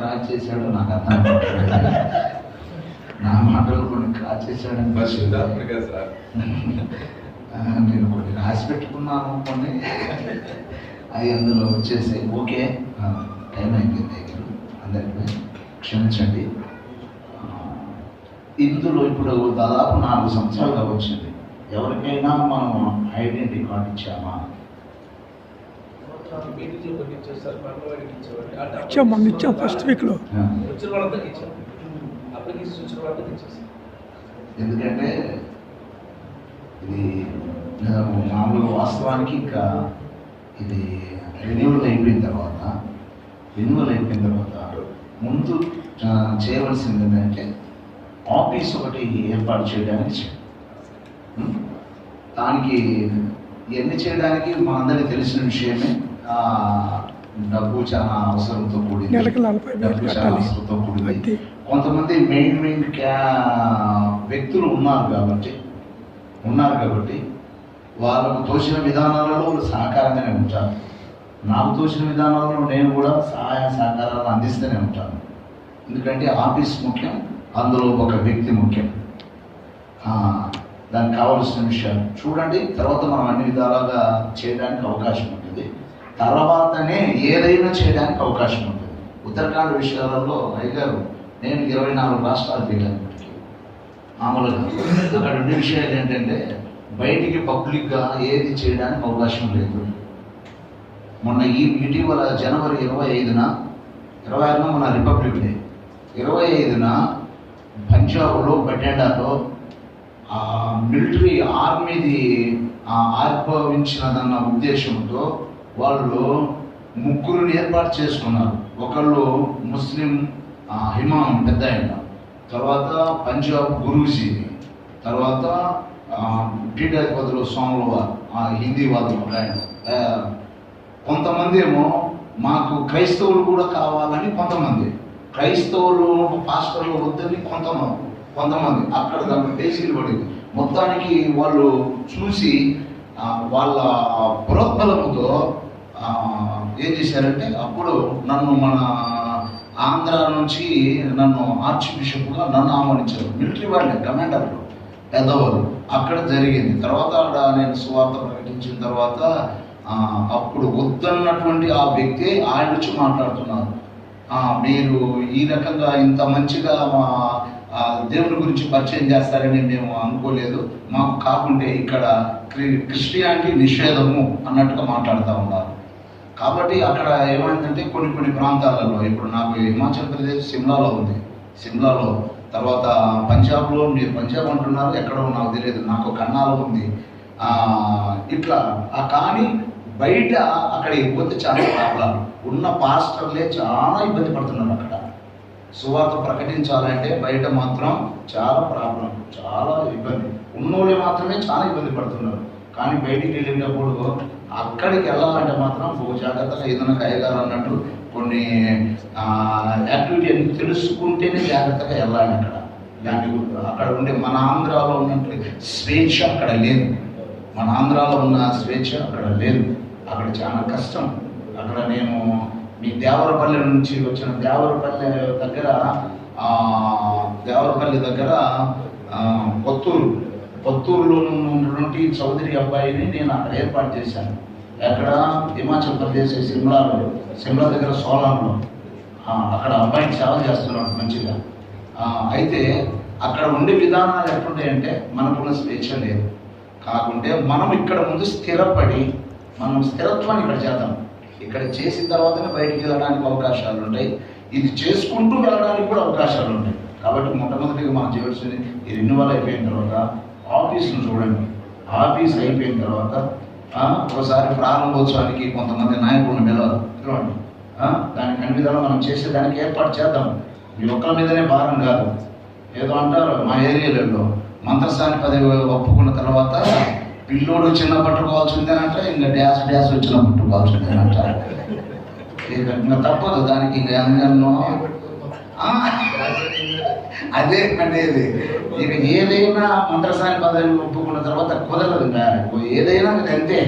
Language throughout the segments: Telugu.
క్రాచ్ చేశాడో నాకు అర్థం. నా మాటలు కొన్ని చేశాడని సార్. ఆ, నేను కొన్ని రాసి పెట్టుకున్నాను కొన్ని. అవి అందులో వచ్చేసి ఓకే. టైం అయిపోయింది దగ్గర. అందరికీ క్షమించండి. ఇందులో ఇప్పుడు దాదాపు నాలుగు సంవత్సరాలుగా వచ్చింది. ఎవరికైనా మనం ఐడెంటిటీ కార్డు ఇచ్చామా? ఇచ్చాం మొన్న ఇచ్చాం ఫస్ట్ వీక్లో ఎందుకంటే ఇది నేను మామూలుగా వాస్తవానికి ఇంకా ఇది రెన్యూవల్ అయిపోయిన తర్వాత రెన్యూవల్ అయిపోయిన తర్వాత ముందు చేయవలసింది ఏంటంటే ఆఫీస్ ఒకటి ఏర్పాటు చేయడానికి? దానికి ఇవన్నీ చేయడానికి మనందరికీ తెలిసిన విషయమే డబ్బు చాలా అవసరంతో కూడింది. డబ్బు చాలా అవసరంతో కూడింది. కొంతమంది మెయిన్ మెయిన్ క్యా వ్యక్తులు ఉన్నారు కాబట్టి ఉన్నారు కాబట్టి వాళ్ళకు తోచిన విధానాలలో వాళ్ళు సహకారంగానే ఉంటారు. నాకు తోచిన విధానాలలో నేను కూడా సహాయ సహకారాలు అందిస్తూనే ఉంటాను. ఎందుకంటే ఆఫీస్ ముఖ్యం అందులో ఒక వ్యక్తి ముఖ్యం. దానికి కావలసిన విషయాలు చూడండి. తర్వాత మనం అన్ని విధాలుగా చేయడానికి అవకాశం ఉంటుంది. తర్వాతనే ఏదైనా చేయడానికి అవకాశం ఉంటుంది. ఉత్తరాఖండ్ విషయాలలో అయ్యారు నేను ఇరవై నాలుగు రాష్ట్రాలు తిరిగాను మామూలుగా. అక్కడ ఉండే విషయాలు ఏంటంటే బయటికి పబ్లిక్గా ఏది చేయడానికి అవకాశం లేదు. మొన్న ఈ ఇటీవల జనవరి ఇరవై ఐదున ఇరవై ఐదున మన రిపబ్లిక్ డే. ఇరవై ఐదున పంజాబ్లో బటేడాలో ఆ మిలిటరీ ఆర్మీది ఆ, ఉద్దేశంతో వాళ్ళు ముగ్గురుని ఏర్పాటు చేసుకున్నారు. ఒకళ్ళు ముస్లిం హిమాం పెద్ద ఆయన. తర్వాత పంజాబ్ గురూజీని తర్వాత పీఠాధిపతులు స్వాముల వారు హిందీ వాళ్ళు ఒక ఆయన. కొంతమంది ఏమో మాకు క్రైస్తవులు కూడా కావాలని కొంతమంది. క్రైస్తవులు పాస్టర్లు వద్దని కొంతమంది కొంతమంది. అక్కడ దాని పేజీలు పడింది. మొత్తానికి వాళ్ళు చూసి వాళ్ళ పురోత్బలముతో ఏం చేశారంటే అప్పుడు నన్ను మన ఆంధ్ర నుంచి నన్ను ఆర్చ్ బిషప్గా నన్ను ఆహ్వానించారు. మిలిటరీ వాళ్ళే కమాండర్లు పెద్దవారు అక్కడ జరిగింది. తర్వాత అక్కడ నేను సువార్త ప్రకటించిన తర్వాత అప్పుడు వద్దన్నటువంటి ఆ వ్యక్తి ఆయన నుంచి మాట్లాడుతున్నారు. మీరు ఈ రకంగా ఇంత మంచిగా మా దేవుని గురించి పరిచయం చేస్తారని మేము అనుకోలేదు. మాకు కాకుంటే ఇక్కడ క్రి- క్రిస్టియానిటీ నిషేధము అన్నట్టుగా మాట్లాడుతూ ఉన్నారు. కాబట్టి అక్కడ ఏమైందంటే కొన్ని కొన్ని ప్రాంతాలలో ఇప్పుడు నాకు హిమాచల్ ప్రదేశ్ సిమ్లాలో ఉంది. సిమ్లాలో తర్వాత పంజాబ్లో మీరు పంజాబ్ అంటున్నారు ఎక్కడో నాకు తెలియదు నాకు కన్నాలో ఉంది. ఇట్లా ఆ కానీ బయట అక్కడ ఇబ్బంది చాలా ప్రాబ్లం ఉన్న పాస్టర్లే చాలా ఇబ్బంది పడుతున్నారు అక్కడ. సువార్త ప్రకటించాలంటే బయట మాత్రం చాలా ప్రాబ్లం చాలా ఇబ్బంది. ఉన్నోళ్ళు మాత్రమే చాలా ఇబ్బంది పడుతున్నారు. కానీ బయటికి వెళ్ళినప్పుడు అక్కడికి వెళ్ళాలంటే మాత్రం ఓ జాగ్రత్తగా ఏదైనా కయ్యగారు అన్నట్టు కొన్ని యాక్టివిటీ అన్ని తెలుసుకుంటేనే జాగ్రత్తగా వెళ్ళాలి అక్కడ. దాని అక్కడ ఉండే మన ఆంధ్రాలో ఉన్నట్టు స్వేచ్ఛ అక్కడ లేదు. మన ఆంధ్రాలో ఉన్న స్వేచ్ఛ అక్కడ లేదు. అక్కడ చాలా కష్టం. అక్కడ నేను మీ దేవరపల్లి నుంచి వచ్చిన దేవరపల్లి దగ్గర దేవరపల్లి దగ్గర కొత్తూరు కొత్తూరులో ఉన్నటువంటి చౌదరి అబ్బాయిని నేను అక్కడ ఏర్పాటు చేశాను. ఎక్కడ? హిమాచల్ ప్రదేశ్ సిమ్లాలో సిమ్లా దగ్గర సోలార్లో అక్కడ అబ్బాయికి సేవ చేస్తున్నాడు మంచిగా. అయితే అక్కడ ఉండే విధానాలు ఎట్లుంటాయంటే మనకున్న స్వేచ్ఛ లేదు. కాకుంటే మనం ఇక్కడ ముందు స్థిరపడి మనం స్థిరత్వాన్ని ఇక్కడ చేద్దాం. ఇక్కడ చేసిన తర్వాతనే బయటికి వెళ్ళడానికి అవకాశాలు ఉంటాయి. ఇది చేసుకుంటూ వెళ్ళడానికి కూడా అవకాశాలు ఉంటాయి. కాబట్టి మొట్టమొదటిగా మనం చేయవలసింది ఈ రెన్యువల్ అయిపోయిన తర్వాత ఆఫీసులు చూడండి. ఆఫీస్ అయిపోయిన తర్వాత ఒకసారి ప్రారంభోత్సవానికి కొంతమంది నాయకులను పిలవాలి పిలవండి. ఆ, దానికి అన్ని విధాలు మనం చేసేదానికి ఏర్పాటు చేద్దాం. మీ ఒక్కల మీదనే భారం కాదు. ఏదో అంటారు మా ఏరియాలలో మంత్రస్థాని పదవి ఒప్పుకున్న తర్వాత పిల్లోడు చిన్న పట్టుకోవాల్సిందే అంట ఇంకా డ్యాస్ డ్యాస్ వచ్చిన పట్టుకోవాల్సిందేనంట ఇక ఇంకా తప్పదు దానికి ఇంకా ఎన్నెన్నో అదే అనేది ఇక ఏదైనా మంత్రసాని పదవి ఒప్పుకున్న తర్వాత కుదరదు ఇంకా ఏదైనా అది అంతే.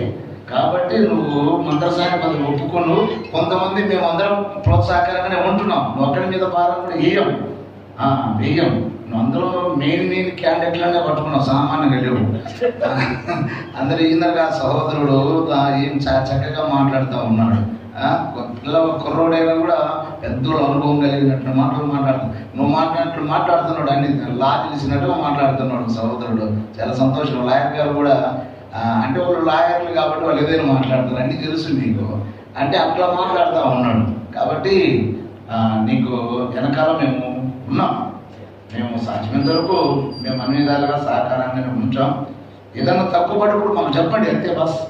కాబట్టి నువ్వు మంత్రసాని పదవి ఒప్పుకోను కొంతమంది మేము అందరం ప్రోత్సాహకరంగానే ఉంటున్నాం. నువ్వు అక్కడి మీద భారం కూడా వేయం. వేయం. నువ్వు అందరూ మెయిన్ మెయిన్ క్యాండిడేట్లనే పట్టుకున్నావు సామాన్యంగా లేవు. అందరూ ఈయనగా సహోదరుడు ఏం చక్కగా మాట్లాడుతూ ఉన్నాడు. పిల్లల పిల్ల కుర్రోడైనా కూడా పెద్దోళ్ళు అనుభవం కలిగినట్లు మాటలు మాట్లాడుతున్నాడు నువ్వు మాట్లాడినట్లు మాట్లాడుతున్నాడు అన్ని లా తెలిసినట్టుగా మాట్లాడుతున్నాడు సహోదరుడు. చాలా సంతోషం. లాయర్ గారు కూడా అంటే వాళ్ళు లాయర్లు కాబట్టి వాళ్ళు ఏదైనా మాట్లాడతారు. అన్ని తెలుసు నీకు. అంటే అట్లా మాట్లాడుతూ ఉన్నాడు. కాబట్టి నీకు వెనకాల మేము ఉన్నాం. మేము సాధ్యమైనంత వరకు మేము అన్ని విధాలుగా సహకారాన్ని ఉంచాం. ఏదైనా తక్కువ పడినప్పుడు మాకు చెప్పండి అంతే బస్.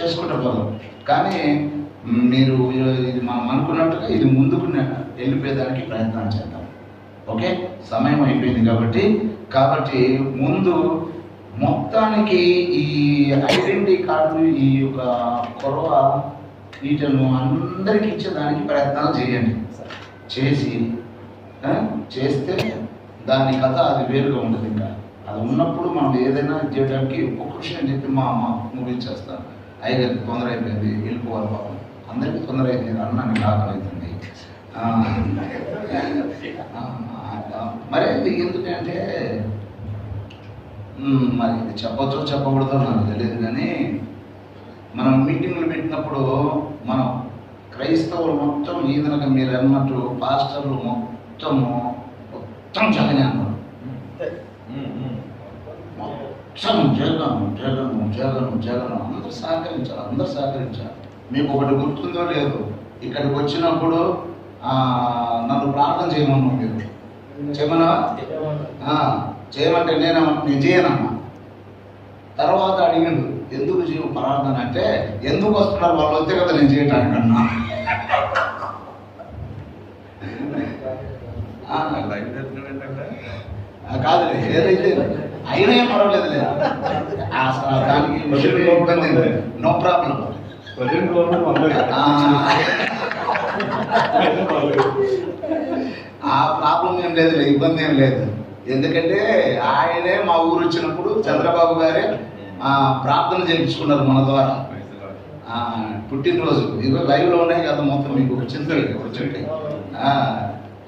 చేసుకుంటూ పోదాం. కానీ మీరు ఇది మనం అనుకున్నట్టుగా ఇది ముందుకు వెళ్ళిపోయేదానికి ప్రయత్నం చేద్దాం. ఓకే? సమయం అయిపోయింది కాబట్టి కాబట్టి ముందు మొత్తానికి ఈ ఐడెంటిటీ కార్డు ఈ యొక్క కొరవ వీటను అందరికి ఇచ్చేదానికి ప్రయత్నాలు చేయండి. చేసి చేస్తే దాని కథ అది వేరుగా ఉంటుంది ఇంకా. అది ఉన్నప్పుడు మనం ఏదైనా చేయడానికి ఒక్కొక్క విషయం చెప్పి మా అమ్మ ముగించేస్తాను అయ్యగారికి తొందర అయిపోయింది వెళ్ళిపోవాలి పాపం. అందరికీ తొందర నేను అన్నానికి కాకలవుతుంది అవుతుంది మరి ఎందుకంటే మరి ఇది చెప్పొచ్చో చెప్పకూడదో నాకు తెలియదు కానీ మనం మీటింగ్లు పెట్టినప్పుడు మనం క్రైస్తవులు మొత్తం ఈదనక మీరు అన్నట్టు పాస్టర్లు మొత్తము మొత్తం జగనే అన్నారు. మొత్తం జగను జగను జగను జగను. అందరూ సహకరించారు అందరూ సహకరించాలి మీకు ఒకటి గుర్తుందో లేదు ఇక్కడికి వచ్చినప్పుడు నన్ను ప్రార్థన చేయమన్నావు మీరు. చేయమన్నా చేయమంటే నేను నేను చేయనన్నా తర్వాత అడిగిండు ఎందుకు జీవ ప్రార్థన అంటే ఎందుకు వస్తున్నారు? వాళ్ళు వస్తే కదా నేను చేయటానికి అన్నా. కాదులే ఏదైతే అయినా ఏం పర్వాలేదులే అసలు దానికి నో ప్రాబ్లం ఆ ప్రాబ్లం ఏం లేదు ఇబ్బంది ఏం లేదు. ఎందుకంటే ఆయనే మా ఊరు వచ్చినప్పుడు చంద్రబాబు గారే ప్రార్థన చేయించుకున్నారు మన ద్వారా. ఆ, పుట్టినరోజు. ఇదిగో లైవ్లో ఉన్నాయి కదా మొత్తం మీకు వచ్చింది వచ్చింది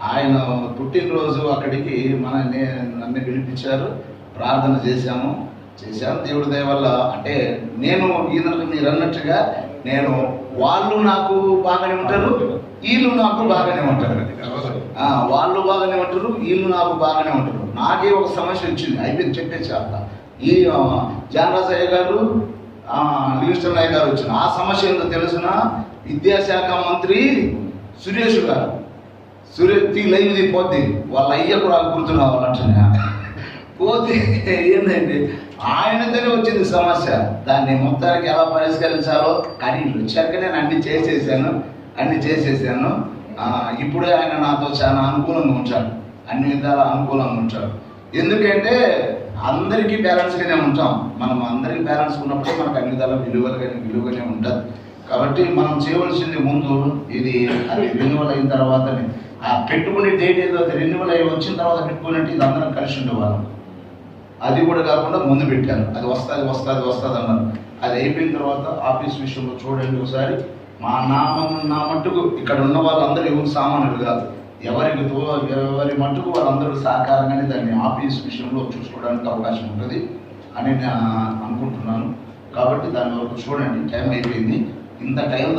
ఆయన పుట్టినరోజు అక్కడికి మన నన్ను పిలిపించారు. ప్రార్థన చేశాము చేశాము దేవుడి దయ వల్ల అంటే నేను ఈయనకు మీరు అన్నట్టుగా నేను వాళ్ళు నాకు బాగానే ఉంటారు వీళ్ళు నాకు బాగానే ఉంటారు. వాళ్ళు బాగానే ఉంటారు వీళ్ళు నాకు బాగానే ఉంటారు. నాకే ఒక సమస్య వచ్చింది. అయిపోయింది చెప్పేసి చేస్తా ఈ జానరాజయ్య గారు ఆ, నాయ్ గారు వచ్చిన. ఆ సమస్య ఏందో తెలిసిన? విద్యాశాఖ మంత్రి సురేష్ గారు. సురేష్ ఈ లైవ్ పోద్ది వాళ్ళ అయ్య కూడా గుర్తున్నా వాళ్ళంటున్నా పోతే ఏంటంటే ఆయనతోనే వచ్చింది సమస్య. దాన్ని మొత్తానికి ఎలా పరిష్కరించాలో కానీ వీళ్ళు వచ్చాక నేను అన్ని చేసేసాను అన్ని చేసేసాను. ఇప్పుడే ఆయన నాతో చాలా అనుకూలంగా ఉంచాడు. అన్ని విధాల అనుకూలంగా ఉంచాడు. ఎందుకంటే అందరికీ బ్యాలెన్స్గానే ఉంటాం. మనం అందరికీ బ్యాలెన్స్ ఉన్నప్పుడే మనకు అన్ని విధాల విలువలుగానే విలువగానే ఉంటుంది. కాబట్టి మనం చేయవలసింది ముందు ఇది అది రెన్యువల్ అయిన తర్వాతనే. ఆ పెట్టుకునే డేట్ ఏదో రెన్యువల్ అయ్యి వచ్చిన తర్వాత పెట్టుకున్నట్టు ఇది అందరం కలిసి ఉండేవాళ్ళం. అది కూడా కాకుండా ముందు పెట్టాను. అది వస్తుంది వస్తుంది వస్తుంది అన్నారు అది అయిపోయిన తర్వాత ఆఫీస్ విషయంలో చూడండి ఒకసారి. మా నామం నా మట్టుకు ఇక్కడ ఉన్న వాళ్ళందరూ ఎవరు సామాన్యులు కాదు. ఎవరికి తో- ఎవరి మట్టుకు వాళ్ళందరూ సహకారంగానే దాన్ని ఆఫీస్ విషయంలో చూసుకోవడానికి అవకాశం ఉంటుంది అని నేను అనుకుంటున్నాను. కాబట్టి దాని వరకు చూడండి. టైం అయిపోయింది. ఇంత టైం